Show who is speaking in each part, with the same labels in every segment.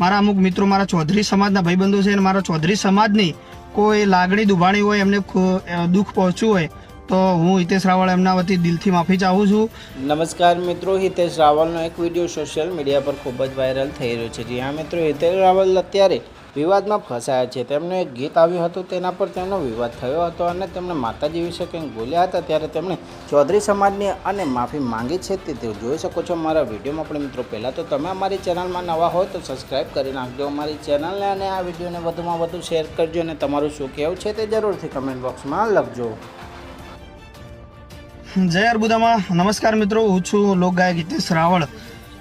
Speaker 1: મારા અમુક મિત્રો, મારા ચૌધરી સમાજના ભાઈબંધો છે અને મારા ચૌધરી સમાજની કોઈ લાગણી દુભાણી હોય, એમને દુઃખ પહોંચ્યું હોય તો હું હિતેશ રાવળ એમના વતી દિલથી માફી ચાહું છું.
Speaker 2: નમસ્કાર મિત્રો, હિતેશ રાવલનો એક વીડિયો સોશિયલ મીડિયા પર ખૂબ જ વાયરલ થઈ રહ્યો છે. જ્યાં મિત્રો હિતેશ રાવલ અત્યારે વિવાદમાં ફસાયા છે. તેમનું એક ગીત આવ્યું હતું, તેના પર તેમનો વિવાદ થયો હતો અને તેમણે માતાજી વિશે કંઈક બોલ્યા હતા, ત્યારે તેમણે ચૌધરી સમાજની અને માફી માંગી છે તે જોઈ શકો છો. મારા વિડીયોમાં પણ મિત્રો પહેલાં તો તમે અમારી ચેનલમાં નવા હોય તો સબસ્ક્રાઈબ કરી નાખજો અમારી ચેનલને અને આ વિડીયોને વધુમાં વધુ શેર કરજો અને તમારું શું કહેવું છે તે જરૂરથી કમેન્ટ બોક્સમાં લખજો.
Speaker 1: જય અર્બુદામાં. નમસ્કાર મિત્રો, હું છું લોકગાયક હિતેશ રાવળ.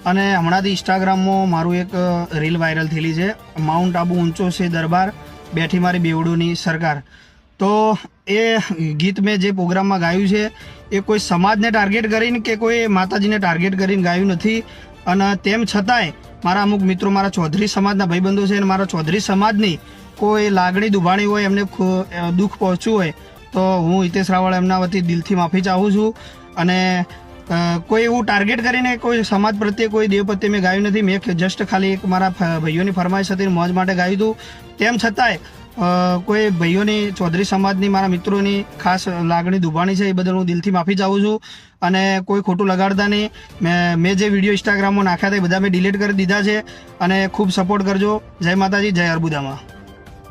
Speaker 1: અને હમણાંથી ઇન્સ્ટાગ્રામમાં મારું એક રીલ વાયરલ થયેલી છે. માઉન્ટ આબુ ઊંચો છે દરબાર, બેઠી મારી બેવડોની સરકાર. તો એ ગીત મેં જે પ્રોગ્રામમાં ગાયું છે, એ કોઈ સમાજને ટાર્ગેટ કરીને કે કોઈ માતાજીને ટાર્ગેટ કરીને ગાયું નથી? અને તેમ છતાંય મારા અમુક મિત્રો, મારા ચૌધરી સમાજના ભાઈબંધો છે અને મારા ચૌધરી સમાજની કોઈ લાગણી દુભાણી હોય, એમને દુઃખ પહોંચ્યું હોય તો હું હિતેશ રાવળ એમના વતી દિલથી માફી ચાહું છું. અને કોઈ એવું ટાર્ગેટ કરીને કોઈ સમાજ પ્રત્યે કોઈ દેવ પ્રત્યે મેં ગાયું નથી. મેં જસ્ટ ખાલી એક મારા ભાઈઓની ફરમાઈશ હતી મોજ માટે ગાયું હતું. તેમ છતાંય કોઈ ભાઈઓની, ચૌધરી સમાજની, મારા મિત્રોની ખાસ લાગણી દુભાણી છે એ બદલ હું દિલથી માફી ચાહું છું. અને કોઈ ખોટું લગાડતા નહીં. મેં મેં જે વીડિયો ઇન્સ્ટાગ્રામમાં નાખ્યા હતા એ બધા મેં ડિલીટ કરી દીધા છે. અને ખૂબ સપોર્ટ કરજો. જય માતાજી, જય અર્બુદામાં.